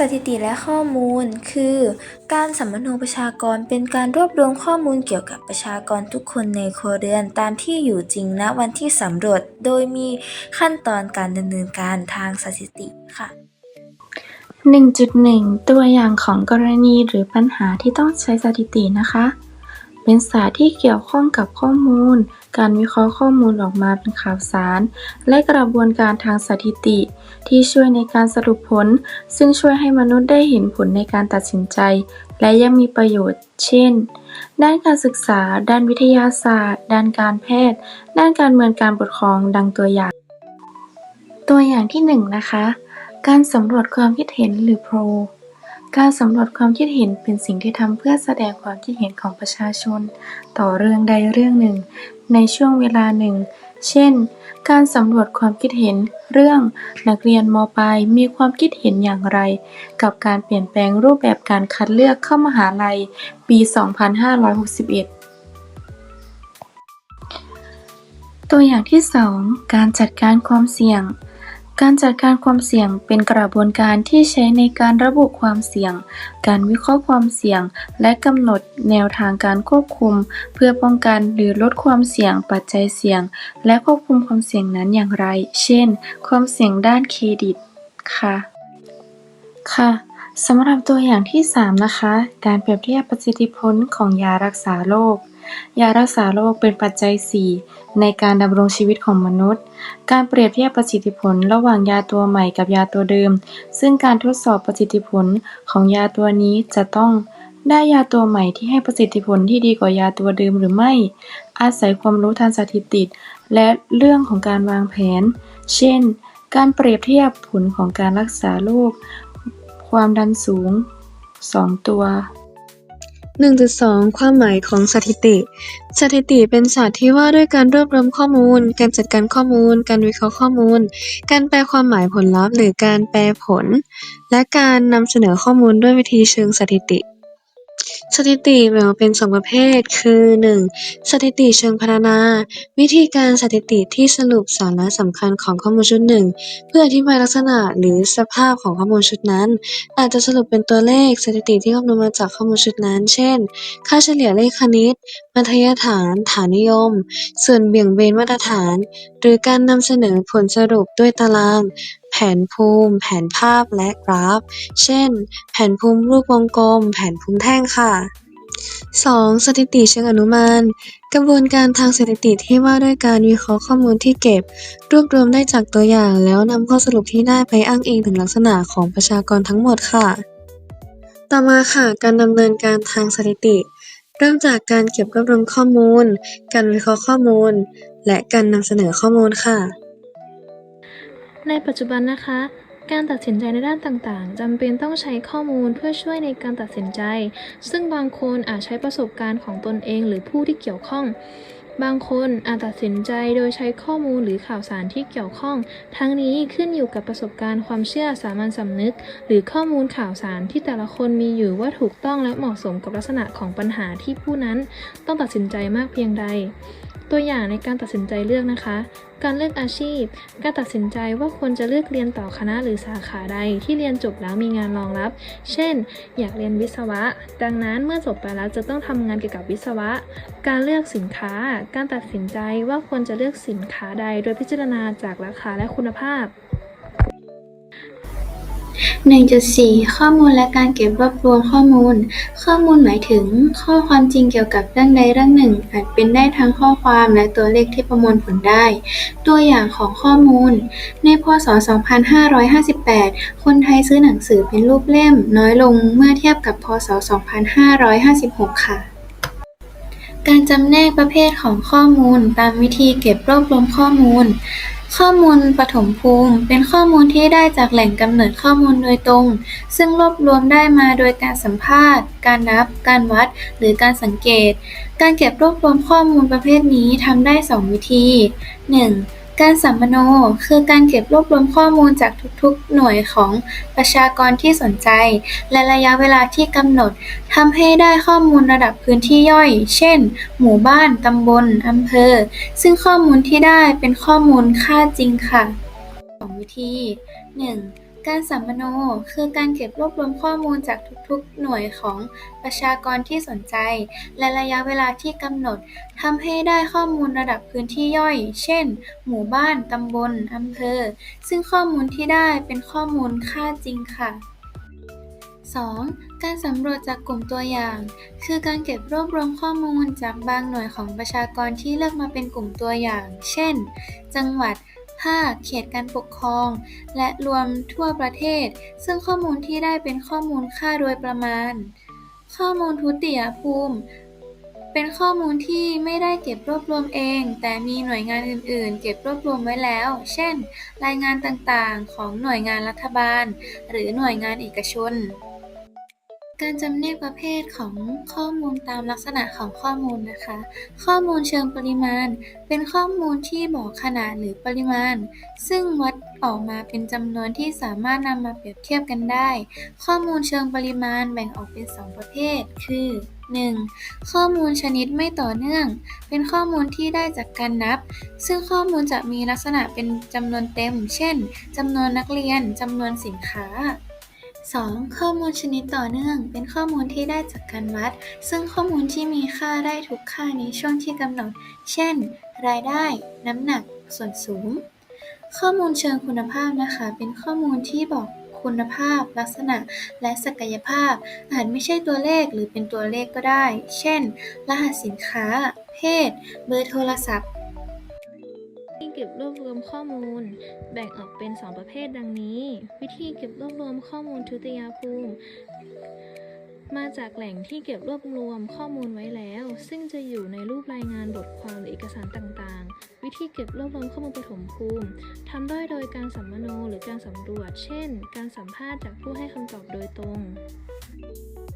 สถิติและข้อมูลคือ การสัมมโนประชากรเป็นการรวบรวมข้อมูลเกี่ยวกับประชากรทุกคนในครัวเรือนตามที่อยู่จริงณวันที่สำรวจ โดยมีขั้นตอนการดำเนินการทางสถิติค่ะ 1.1 ตัวอย่างของกรณีหรือปัญหาที่ต้องใช้สถิตินะคะ เป็นศาสตร์ที่เกี่ยวข้องกับข้อมูล การวิเคราะห์ข้อมูลออกมาเป็นข่าวสาร และกระบวนการทางสถิติ ที่ช่วยในการสรุปผล ซึ่งช่วยให้มนุษย์ได้เห็นผลในการตัดสินใจ และยังมีประโยชน์ เช่น ด้านการศึกษา ด้านวิทยาศาสตร์ ด้านการแพทย์ ด้านการเมืองการปกครอง ดังตัวอย่าง ตัวอย่างที่หนึ่งนะคะ การสำรวจความคิดเห็นหรือโพล การสำรวจความคิดเห็นเป็นสิ่งที่ทำเพื่อแสดงความคิดเห็นของประชาชน ต่อเรื่องใดเรื่องหนึ่ง ในช่วงเวลาหนึ่ง เช่น การสำรวจความคิดเห็นเรื่องนักเรียนมปลายมีความคิดเห็นอย่างไร กับการเปลี่ยนแปลงรูปแบบการคัดเลือกเข้ามหาลัย ปี 2561ตัวอย่างที่ 2 การจัดการความเสี่ยง การจัดการความเสี่ยงเป็นกระบวนการที่ใช้ในการระบุความเสี่ยง การวิเคราะห์ความเสี่ยง และกำหนดแนวทางการควบคุม เพื่อป้องกันหรือลดความเสี่ยงปัจจัยเสี่ยง และควบคุมความเสี่ยงนั้นอย่างไร เช่น ความเสี่ยงด้านเครดิต ค่ะ ค่ะสำหรับตัวอย่างที่ 3 นะคะ การเปรียบเทียบประสิทธิผลของยารักษาโรค ยารักษาโรคเป็นปัจจัย 4 ในการดำรงชีวิตของมนุษย์ การเปรียบเทียบประสิทธิผลระหว่างยาตัวใหม่กับยาตัวเดิม ซึ่งการทดสอบประสิทธิผลของยาตัวนี้จะต้องได้ยาตัวใหม่ที่ให้ประสิทธิผลที่ดีกว่ายาตัวเดิมหรือไม่ อาศัยความรู้ทางสถิติ และเรื่องของการวางแผน เช่น การเปรียบเทียบผลของการรักษาโรค ความดันสูง 2 ตัว 1.2 ความหมายของสถิติ สถิติเป็นศาสตร์ที่ว่าด้วยการรวบรวมข้อมูล การจัดการข้อมูล การวิเคราะห์ข้อมูล การแปลความหมายผลลัพธ์ หรือการแปลผล และการนำเสนอข้อมูลด้วยวิธีเชิงสถิติ สถิติแบ่งออกเป็นสองประเภท คือ 1. สถิติเชิงพัฒนา วิธีการสถิติที่สรุปสาระสำคัญของข้อมูลชุดหนึ่ง เพื่ออธิบายลักษณะหรือสภาพของข้อมูลชุดนั้น อาจจะสรุปเป็นตัวเลขสถิติที่คำนวณมาจากข้อมูลชุดนั้น เช่น ค่าเฉลี่ยเลขคณิต มัธยฐาน ฐานนิยม ส่วนเบี่ยงเบนมาตรฐาน หรือการนำเสนอผลสรุปด้วยตาราง แผนภูมิ แผนภาพ และกราฟ เช่น แผนภูมิรูปวงกลม แผนภูมิแท่งค่ะ 2. สถิติเชิงอนุมาน กระบวนการทางสถิติที่ว่าด้วยการวิเคราะห์ข้อมูลที่เก็บ รวบรวมได้จากตัวอย่าง แล้วนำข้อสรุปที่ได้ไปอ้างอิงถึงลักษณะของประชากรทั้งหมดค่ะ ต่อมาค่ะการดำเนินการทางสถิติ เริ่มจากการเก็บรวบรวมข้อมูล การวิเคราะห์ข้อมูล และการนำเสนอข้อมูลค่ะ ในปัจจุบันนะคะ การตัดสินใจในด้านต่างๆจำเป็นต้องใช้ข้อมูลเพื่อช่วยในการตัดสินใจ ซึ่งบางคนอาจใช้ประสบการณ์ของตนเองหรือผู้ที่เกี่ยวข้อง บางคนอาจตัดสินใจโดยใช้ข้อมูลหรือข่าวสารที่เกี่ยวข้อง ทั้งนี้ขึ้นอยู่กับประสบการณ์ความเชื่อสามัญสำนึก หรือข้อมูลข่าวสารที่แต่ละคนมีอยู่ว่าถูกต้องและเหมาะสมกับลักษณะของปัญหาที่ผู้นั้น ต้องตัดสินใจมากเพียงใด ตัวอย่างในการตัดสินใจเลือกนะคะ การเลือกอาชีพ การตัดสินใจว่าควรจะเลือกเรียนต่อคณะหรือสาขาใดที่เรียนจบแล้วมีงานรองรับ เช่น อยากเรียนวิศวะ ดังนั้นเมื่อจบไปแล้วจะต้องทำงานเกี่ยวกับวิศวะ การเลือกสินค้า การตัดสินใจว่าควรจะเลือกสินค้าใด โดยพิจารณาจากราคาและคุณภาพ 1.4 ข้อมูลและการเก็บรวบรวมข้อมูล ข้อมูลหมายถึง ข้อความจริงเกี่ยวกับเรื่องใดเรื่องหนึ่ง อาจเป็นได้ทั้งข้อความและตัวเลขที่ประมวลผลได้ ตัวอย่างของข้อมูล ในพศ 2558 คนไทยซื้อหนังสือเป็นรูปเล่ม น้อยลงเมื่อเทียบกับพศ 2556 ค่ะการจำแนกประเภทของข้อมูล ตามวิธีเก็บรวบรวมข้อมูล ข้อมูลปฐมภูมิ เป็นข้อมูลที่ได้จากแหล่งกำเนิดข้อมูลโดยตรง ซึ่งรวบรวมได้มาโดยการสัมภาษณ์ การนับ การวัด หรือการสังเกต การเก็บรวบรวมข้อมูลประเภทนี้ทำได้ 2 วิธี 1. การสัมมโนคือการเก็บรวบรวมข้อมูลจากทุกๆ หน่วยของประชากรที่สนใจ และระยะเวลาที่กำหนดทำให้ได้ข้อมูลระดับพื้นที่ย่อย เช่น หมู่บ้าน ตำบล อำเภอ ซึ่งข้อมูลที่ได้เป็นข้อมูลค่าจริงค่ะสองวิธี 1. การสัมมโนคือการเก็บรวบรวมข้อมูลจากทุกๆ หน่วยของประชากรที่สนใจ และระยะเวลาที่กำหนดทำให้ได้ข้อมูลระดับพื้นที่ย่อย เช่น หมู่บ้าน ตำบล อำเภอ ซึ่งข้อมูลที่ได้เป็นข้อมูลค่าจริงค่ะ 2. การสำรวจจากกลุ่มตัวอย่าง คือการเก็บรวบรวมข้อมูลจากบางหน่วยของประชากรที่เลือกมาเป็นกลุ่มตัวอย่าง เช่น จังหวัด ภาเขตการปกครอง และรวมทั่วประเทศ ซึ่งข้อมูลที่ได้เป็นข้อมูลค่าโดยประมาณ ข้อมูลทุติยภูมิ เป็นข้อมูลที่ไม่ได้เก็บรวบรวมเอง แต่มีหน่วยงานอื่น ๆ เก็บรวบรวมไว้แล้ว เช่น รายงานต่าง ๆ ของหน่วยงานรัฐบาล หรือหน่วยงานเอกชน การจำแนกประเภทของข้อมูลตามลักษณะของข้อมูลนะคะ ข้อมูลเชิงปริมาณ เป็นข้อมูลที่บอกขนาดหรือปริมาณ ซึ่งวัดออกมาเป็นจำนวนที่สามารถนำมาเปรียบเทียบกันได้ ข้อมูลเชิงปริมาณแบ่งออกเป็น 2 ประเภท คือ 1. ข้อมูลชนิดไม่ต่อเนื่อง เป็นข้อมูลที่ได้จากการนับ ซึ่งข้อมูลจะมีลักษณะเป็นจำนวนเต็ม เช่นจำนวนนักเรียนจำนวนสินค้า 2. ข้อมูลชนิดต่อเนื่อง เป็นข้อมูลที่ได้จากการวัด ซึ่งข้อมูลที่มีค่าได้ทุกค่าในช่วงที่กำหนด เช่น รายได้ น้ำหนัก ส่วนสูง ข้อมูลเชิงคุณภาพนะคะ เป็นข้อมูลที่บอกคุณภาพ ลักษณะ และศักยภาพ อาจไม่ใช่ตัวเลขหรือเป็นตัวเลขก็ได้ เช่น รหัสสินค้า เพศ เบอร์โทรศัพท์ เก็บรวบรวมข้อมูล แบ่งออกเป็น 2 ประเภทดังนี้ วิธีเก็บรวบรวมข้อมูลทุติยภูมิ มาจากแหล่งที่เก็บรวบรวมข้อมูลไว้แล้ว ซึ่งจะอยู่ในรูปรายงานบทความหรือเอกสารต่างๆ วิธีเก็บรวบรวมข้อมูลปฐมภูมิทำได้โดยการสัมมโนหรือการสำรวจ เช่น การสัมภาษณ์จากผู้ให้คำตอบโดยตรง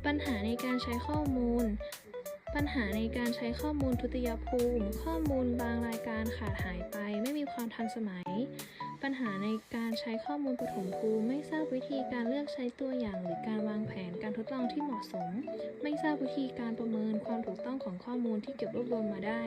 ปัญหาในการใช้ข้อมูล ปัญหาในการใช้ข้อมูลทุติยภูมิ ข้อมูลบางรายการขาดหายไป ไม่มีความทันสมัย ปัญหาในการใช้ข้อมูลปฐมภูมิ ไม่ทราบวิธีการเลือกใช้ตัวอย่าง หรือการวางแผนการทดลองที่เหมาะสม ไม่ทราบวิธีการประเมินความถูกต้องของข้อมูลที่เก็บรวบรวมมาได้